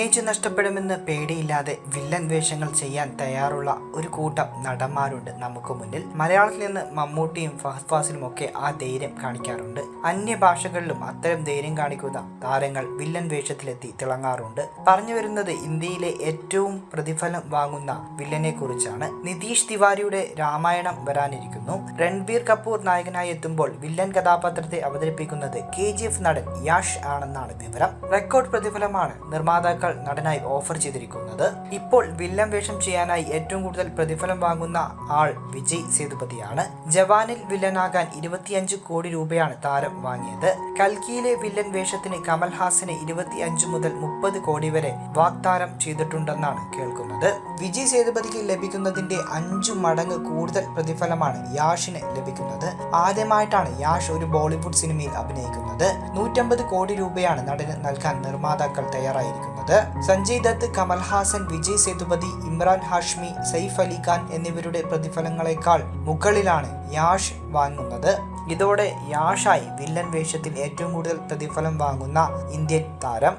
അഭിനയിച്ച് നഷ്ടപ്പെടുമെന്ന് പേടിയില്ലാതെ വില്ലൻ വേഷങ്ങൾ ചെയ്യാൻ തയ്യാറുള്ള ഒരു കൂട്ടം നടന്മാരുണ്ട് നമുക്ക് മുന്നിൽ. മലയാളത്തിൽ നിന്ന് മമ്മൂട്ടിയും ഫഹദ് ഫാസിലും ഒക്കെ ആ ധൈര്യം കാണിക്കാറുണ്ട്. അന്യ ഭാഷകളിലും അത്തരം ധൈര്യം കാണിക്കുന്ന താരങ്ങൾ വില്ലൻ വേഷത്തിലെത്തി തിളങ്ങാറുണ്ട്. പറഞ്ഞു വരുന്നത് ഇന്ത്യയിലെ ഏറ്റവും പ്രതിഫലം വാങ്ങുന്ന വില്ലനെ കുറിച്ചാണ്. നിതീഷ് തിവാരിയുടെ രാമായണം വരാനിരിക്കുന്നു. രൺബീർ കപൂർ നായകനായി എത്തുമ്പോൾ വില്ലൻ കഥാപാത്രത്തെ അവതരിപ്പിക്കുന്നത് കെ നടൻ യാഷ് ആണെന്നാണ് വിവരം. റെക്കോർഡ് പ്രതിഫലമാണ് നിർമ്മാതാക്കൾ നടനായി ഓഫർ ചെയ്തിരിക്കുന്നത്. ഇപ്പോൾ വില്ലൻ വേഷം ചെയ്യാനായി ഏറ്റവും കൂടുതൽ പ്രതിഫലം വാങ്ങുന്ന ആൾ വിജയ് സേതുപതിയാണ്. ജവാനിൽ വില്ലനാകാൻ ഇരുപത്തിയഞ്ച് കോടി രൂപയാണ് താരം വാങ്ങിയത്. കൽക്കിയിലെ വില്ലൻ വേഷത്തിന് കമൽഹാസന് ഇരുപത്തിയഞ്ച് മുതൽ മുപ്പത് കോടി വരെ വാഗ്ദാനം ചെയ്തിട്ടുണ്ടെന്നാണ് കേൾക്കുന്നത്. വിജയ് സേതുപതിക്ക് ലഭിക്കുന്നതിന്റെ അഞ്ചു മടങ്ങ് കൂടുതൽ പ്രതിഫലമാണ് യാഷിന് ലഭിക്കുന്നത്. ആദ്യമായിട്ടാണ് യാഷ് ഒരു ബോളിവുഡ് സിനിമയിൽ അഭിനയിക്കുന്നത്. നൂറ്റമ്പത് കോടി രൂപയാണ് നടന് നൽകാൻ നിർമ്മാതാക്കൾ തയ്യാറായിരിക്കുന്നത്. സഞ്ജയ് ദത്ത് കമൽഹാസൻ വിജയ് സേതുപതി ഇമ്രാൻ ഹാഷ്മി സൈഫ് അലി ഖാൻ എന്നിവരുടെ പ്രതിഫലങ്ങളെക്കാൾ മുകളിലാണ് യാഷ് വാങ്ങുന്നത്. ഇതോടെ യാഷായി വില്ലൻ വേഷത്തിൽ ഏറ്റവും കൂടുതൽ പ്രതിഫലം വാങ്ങുന്ന ഇന്ത്യൻ താരം